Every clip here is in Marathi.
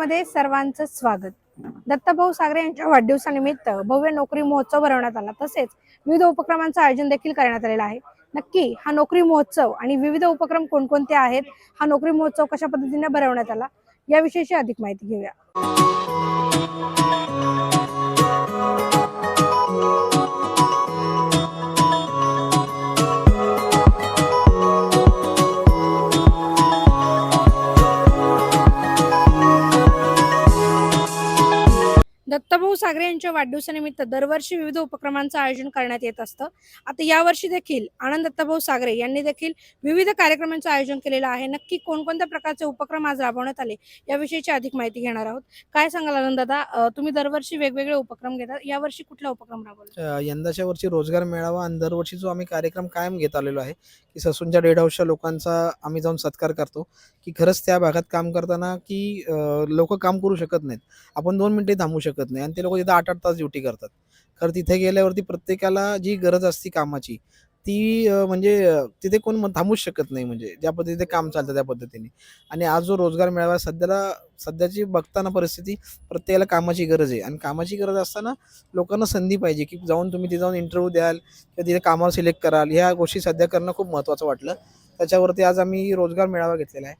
मध्ये सर्वांचं स्वागत. दत्ताभाऊ सागरे यांच्या वाढदिवसानिमित्त भव्य नोकरी महोत्सव भरवण्यात आला. तसेच विविध उपक्रमांचं आयोजन देखील करण्यात आलेलं आहे. नक्की हा नोकरी महोत्सव आणि विविध उपक्रम कोणकोणते आहेत? हा नोकरी महोत्सव कशा पद्धतीने भरवण्यात आला? याविषयीची अधिक माहिती घेऊया. सागरे यांच्या वाढदिवसानिमित्त दरवर्षी विविध उपक्रमांचं आयोजन करण्यात येत असतं. आता यावर्षी देखील आनंद दत्ताभाऊ सागरे यांनी देखील विविध कार्यक्रमांचं आयोजन केलेलं आहे. नक्की कोणकोणत्या प्रकारचे उपक्रम आज राबवण्यात आले याविषयीची अधिक माहिती घेणार आहोत. काय सांगाल आनंद दादा? तुम्ही दरवर्षी वेगवेगळे उपक्रम घेतात यावर्षी कुठला उपक्रम राबवला? यंदाच्या वर्षी रोजगार मेळावा आणि दरवर्षी जो आम्ही कार्यक्रम कायम घेत आलेलो आहे की ससूनच्या डेड हाऊसच्या लोकांचा आम्ही जाऊन सत्कार करतो की खरंच त्या भागात काम करताना की लोक काम करू शकत नाहीत. आपण दोन मिनिटे थांबू शकत नाही आणि ते लोक तिथं आठ आठ तास ड्युटी करतात. खरं तिथे गेल्यावरती प्रत्येकाला जी गरज असते कामाची ती म्हणजे तिथे कोण थांबूच शकत नाही म्हणजे ज्या पद्धतीने काम चालतं त्या पद्धतीने. आणि आज जो रोजगार मेळावा सध्याला सध्याची बघताना परिस्थिती प्रत्येकाला कामाची गरज आहे. आणि कामाची गरज असताना लोकांना संधी पाहिजे की जाऊन तुम्ही तिथे जाऊन इंटरव्ह्यू द्याल किंवा तिथे कामावर सिलेक्ट कराल. ह्या गोष्टी सध्या करणं खूप महत्त्वाचं वाटलं. त्याच्यावरती आज आम्ही रोजगार मेळावा घेतलेला आहे.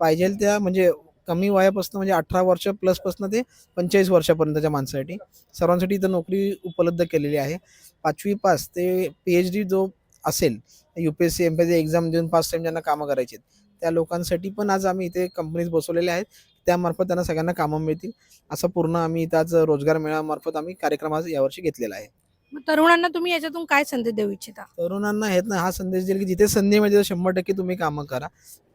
पाहिजे त्या म्हणजे कमी वयापासून म्हणजे अठरा वर्ष प्लसपासून ते पंचेचाळीस वर्षापर्यंतच्या माणसासाठी. सर्वांसाठी इथं नोकरी उपलब्ध केलेली आहे. पाचवी पास ते पी एच डी जो असेल U P S C M P S C exam देऊन पाच टाईम ज्यांना कामं करायची आहेत त्या लोकांसाठी पण आज आम्ही इथे कंपनीज बसवलेल्या आहेत. त्यामार्फत त्यांना सगळ्यांना कामं मिळतील. असं पूर्ण आम्ही इथं आज रोजगार मेळाव्यामार्फत आम्ही कार्यक्रम आज यावर्षी घेतलेला आहे. तरुणांना तुम्ही याच्यातून काय संदेश देऊ इच्छिता? तरुणांना आहेत ना हा संदेश देईल की जिथे संधी मिळते शंभर टक्के तुम्ही कामं करा.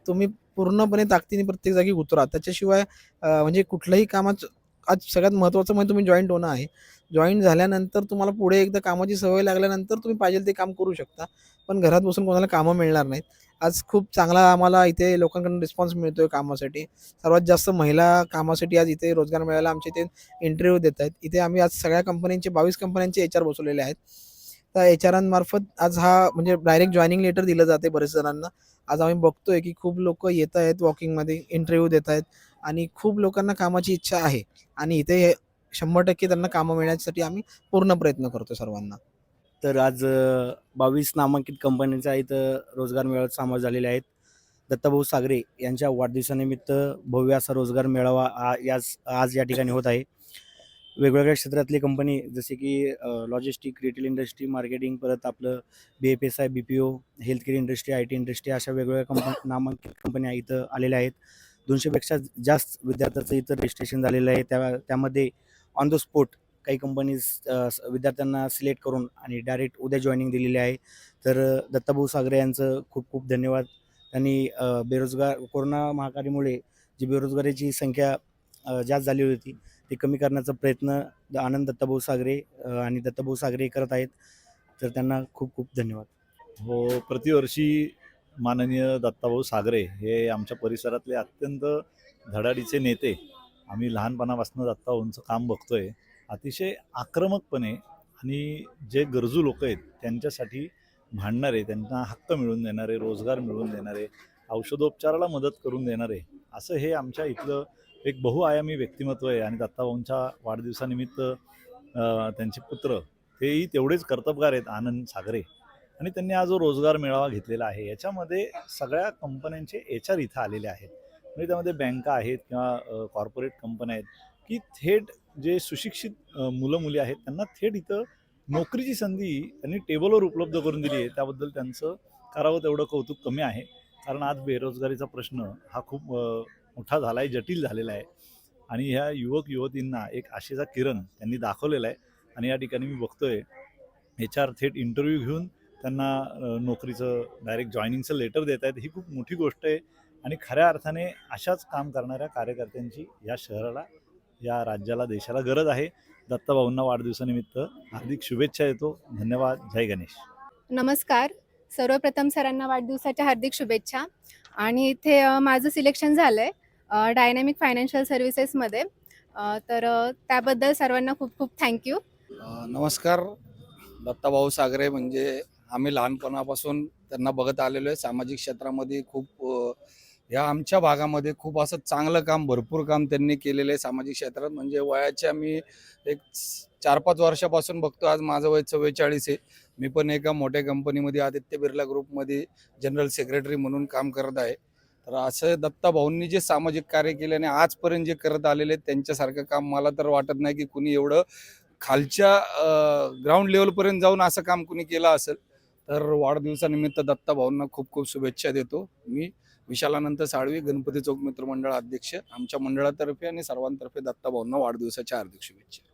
तुम्ही पूर्णपणे ताकदीने प्रत्येक जागी उतरा. त्याच्याशिवाय म्हणजे कुठलंही कामात आज सगळ्यात महत्त्वाचं म्हणजे तुम्ही जॉईंट होणं आहे. जॉईंट झाल्यानंतर तुम्हाला पुढे एकदा कामाची सवय लागल्यानंतर तुम्ही पाहिजे ते काम करू शकता. पण घरात बसून कोणाला कामं मिळणार नाहीत. आज खूप चांगला आम्हाला इथे लोकांकडून रिस्पॉन्स मिळतोय कामासाठी. सर्वात जास्त महिला कामासाठी आज इथे रोजगार मिळायला आमच्या इथे इंटरव्ह्यू देत आहेत इथे आम्ही आज सगळ्या कंपन्यांचे बावीस कंपन्यांचे एच आर बसवलेले आहेत. त्या एच आरांमार्फत आज हा म्हणजे डायरेक्ट जॉईनिंग लेटर दिलं जाते बरेच जणांना. आज आम्ही बघतोय की खूप लोक येत आहेत वॉकिंगमध्ये इंटरव्ह्यू देत आहेत आणि खूप लोकांना कामाची इच्छा आहे आणि इथे शंभर टक्के त्यांना कामं मिळण्यासाठी आम्ही पूर्ण प्रयत्न करतो सर्वांना. तर आज बावीस नामांकित कंपन्यांचा इथं रोजगार मेळाव्यात समावेश झालेले आहेत. दत्ताभाऊ सागरे यांच्या वाढदिवसानिमित्त भव्य असा रोजगार मेळावा आज आज या ठिकाणी होत आहे. वेगवेगळ्या क्षेत्रातली कंपनी जसे की लॉजिस्टिक रिटेल इंडस्ट्री मार्केटिंग परत आपलं B F S I B P O health care industry I T industry अशा वेगवेगळ्या कंपन नामांकित कंपन्या इथं आलेल्या आहेत. दोनशेपेक्षा जास्त विद्यार्थ्यांचं इथं रजिस्ट्रेशन झालेलं आहे. त्या त्यामध्ये ऑन द स्पॉट काही कंपनीज विद्यार्थ्यांना सिलेक्ट करून आणि डायरेक्ट उद्या जॉईनिंग दिलेली आहे. तर दत्ताभाऊ सागरे यांचं खूप खूप धन्यवाद. त्यांनी बेरोजगार कोरोना महामारीमुळे जी बेरोजगारीची संख्या जास्त झाली होती. ती कमी करण्याचा प्रयत्न द- आनंद दत्ताभाऊ सागरे आणि दत्ताभाऊ सागरे करत आहेत. तर त्यांना खूप खूप धन्यवाद. हो प्रतिवर्षी माननीय दत्ताभाऊ सागरे हे आमच्या परिसरातले अत्यंत धडाडीचे नेते. आम्ही लहानपणापासून दत्ताभाऊंचं काम बघतोय. अतिशय आक्रमकपणे आणि जे गरजू लोक आहेत त्यांच्यासाठी भांडणारे त्यांना हक्क मिळवून देणारे रोजगार मिळवून देणारे औषधोपचाराला मदत करून देणारे असं हे आमच्या इथलं एक बहुआयामी व्यक्तिमत्व आहे आणि दत्ताभाऊंच्या वाढदिवसानिमित्त त्यांचे पुत्र तेही तेवढेच कर्तबगार आहेत आनंद सागरे. आणि त्यांनी हा जो रोजगार मेळावा घेतलेला आहे याच्यामध्ये सगळ्या कंपन्यांचे एच आर इथं आलेले आहेत. म्हणजे त्यामध्ये बँका आहेत किंवा कॉर्पोरेट कंपन्या आहेत की थेट जे सुशिक्षित मुलं मुली आहेत त्यांना थेट इथं नोकरीची संधी त्यांनी टेबलवर उपलब्ध करून दिली आहे. त्याबद्दल त्यांचं करावं तेवढं कौतुक कमी आहे. कारण आज बेरोजगारीचा प्रश्न हा खूप मोठा झाला आहे जटिल झालेला आहे. आणि ह्या युवक युवतींना एक आशेचा किरण त्यांनी दाखवलेला आहे. आणि या ठिकाणी मी बघतोय एच आर थेट इंटरव्ह्यू घेऊन त्यांना नोकरीचं डायरेक्ट जॉईनिंगचं लेटर देत आहेत. ही खूप मोठी गोष्ट आहे. आणि खऱ्या अर्थाने अशाच काम करणाऱ्या कार्यकर्त्यांची या शहराला या राज्याला देशाला गरज आहे. दत्ताभाऊंना वाढदिवसानिमित्त हार्दिक शुभेच्छा येतो. धन्यवाद. जय गणेश. नमस्कार. सर्वप्रथम सरांना वाढदिवसाच्या हार्दिक शुभेच्छा. आणि इथे माझं सिलेक्शन झालं आहे डायनॅमिक फायनान्शियल सर्व्हिसेसमध्ये तर त्याबद्दल सर्वांना खूप खूप थँक्यू नमस्कार. दत्ताभाऊ सागरे म्हणजे आम्ही लहानपणापासून त्यांना बघत आलेलो आहे. सामाजिक क्षेत्रामध्ये खूप या आमच्या भागामध्ये खूप असं चांगलं काम भरपूर काम त्यांनी केलेलं आहे सामाजिक क्षेत्रात. म्हणजे वयाच्या मी एक चार पाच वर्षापासून बघतो. आज माझं वय चव्वेचाळीस आहे. मी पण एका मोठ्या कंपनीमध्ये आदित्य बिर्ला ग्रुपमध्ये जनरल सेक्रेटरी म्हणून काम करत आहे. तर असं दत्ता भाऊंनी जे सामाजिक कार्य केले आणि आजपर्यंत जे करत आलेले आहेत त्यांच्यासारखं काम मला तर वाटत नाही की कुणी एवढं खालच्या ग्राउंड लेवलपर्यंत जाऊन असं काम कुणी केलं असेल. तर वाढदिवसानिमित्त दत्ता भाऊंना खूप खूप शुभेच्छा देतो. मी विशालानंद साळवी गणपती चौक मित्रमंडळ अध्यक्ष आमच्या मंडळातर्फे आणि सर्वांतर्फे दत्ता भाऊंना वाढदिवसाच्या हार्दिक शुभेच्छा.